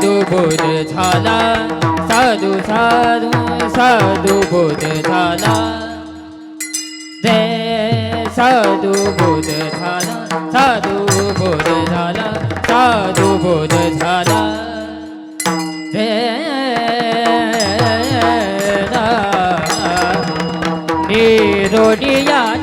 साधू बोध झाला साधू साधू साधू बोध झाला जय साधू बोध झाला साधू बोध झाला साधू बोध झाला निरोडिया तेना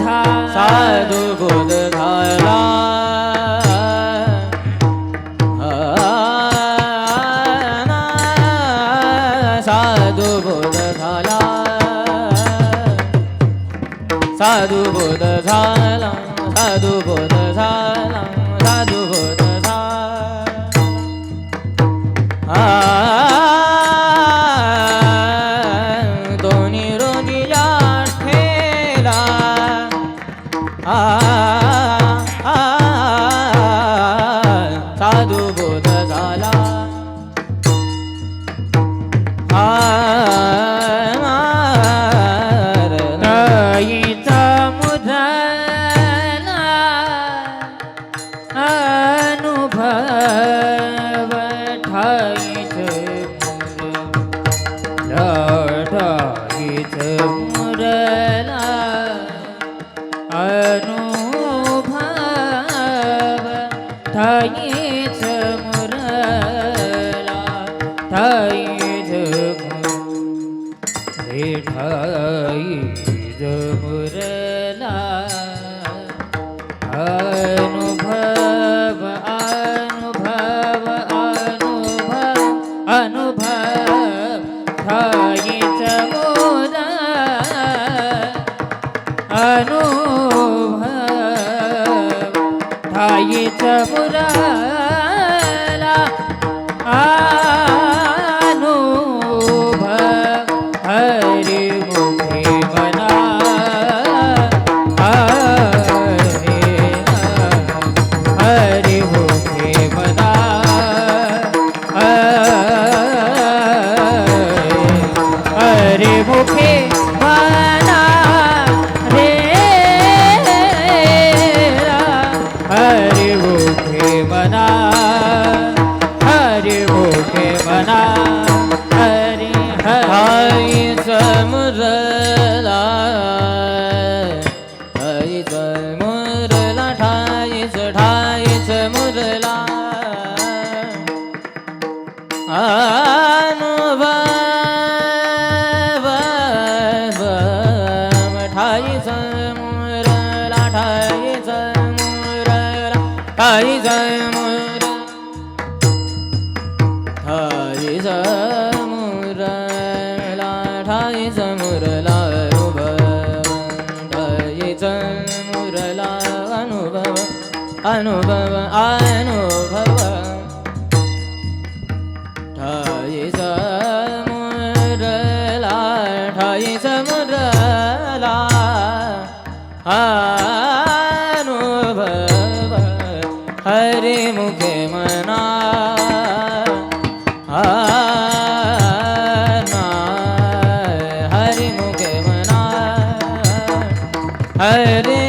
झाला साधू बोध झाला साधू बोध झाला साधू समुरला ठाई समुरला ठाई समुरला ठाई समुरला अनुभव ठाई समुरला अनुभव अनुभव अनुभव 哎，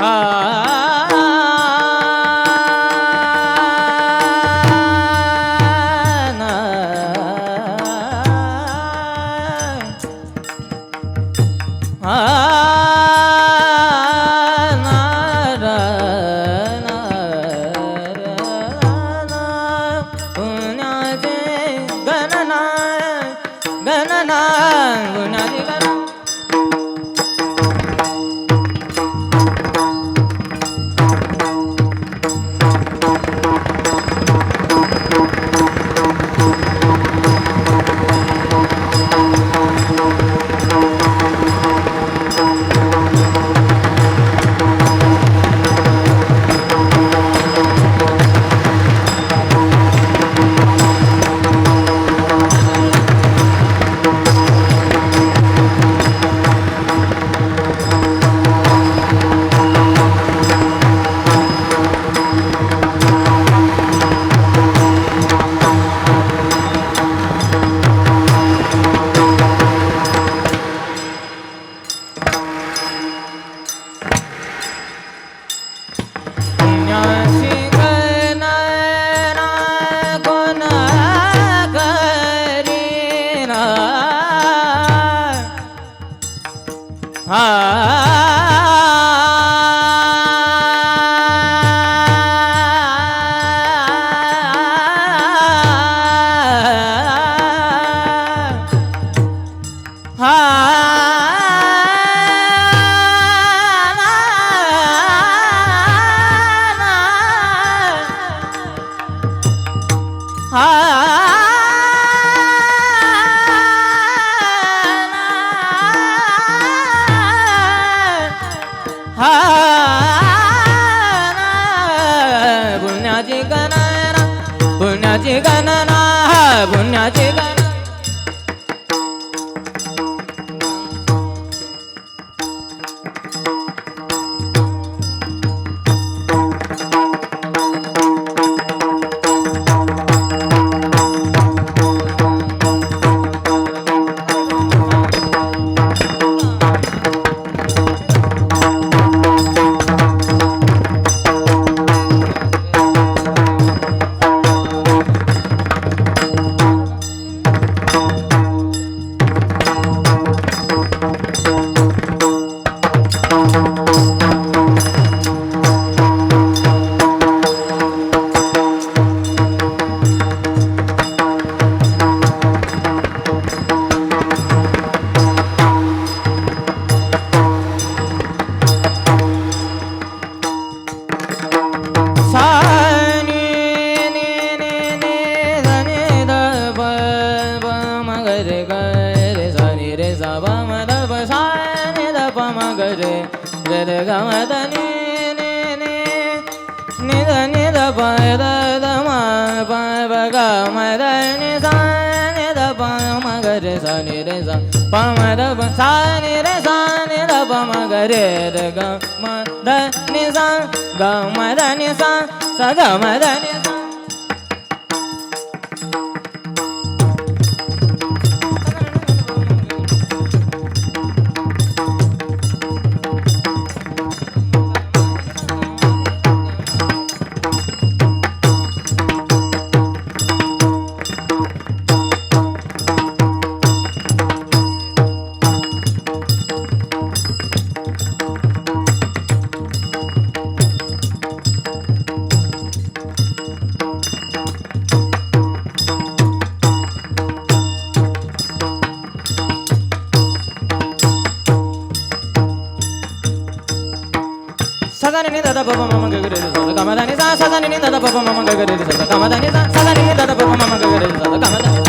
Ah. pamarab sani re sani rab magare re ga ma da ni sa ga ma da ni sa sa ga ma da ni da ba ba mama ga gare da ga ma da ni sa sa ni da da ba ba mama ga gare da ga ma da ni sa sa ni da da ba ba mama ga gare da ga ma da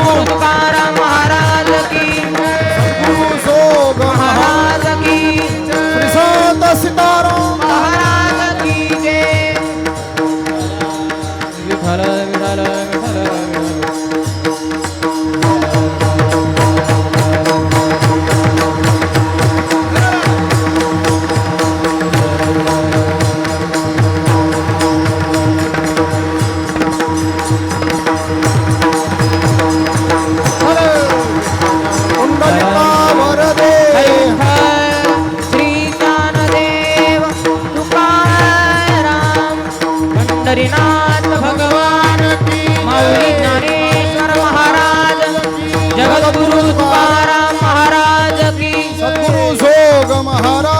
vamos mundo ಮಹಾರಾಜ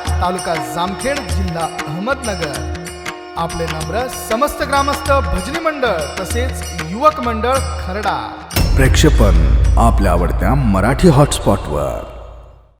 तालुका जामखेड जिल्हा अहमदनगर. आपले नम्र समस्त ग्रामस्थ भजनी मंडळ तसेच युवक मंडळ खरडा. प्रेक्षेपण आपल्या आवडत्या मराठी हॉटस्पॉटवर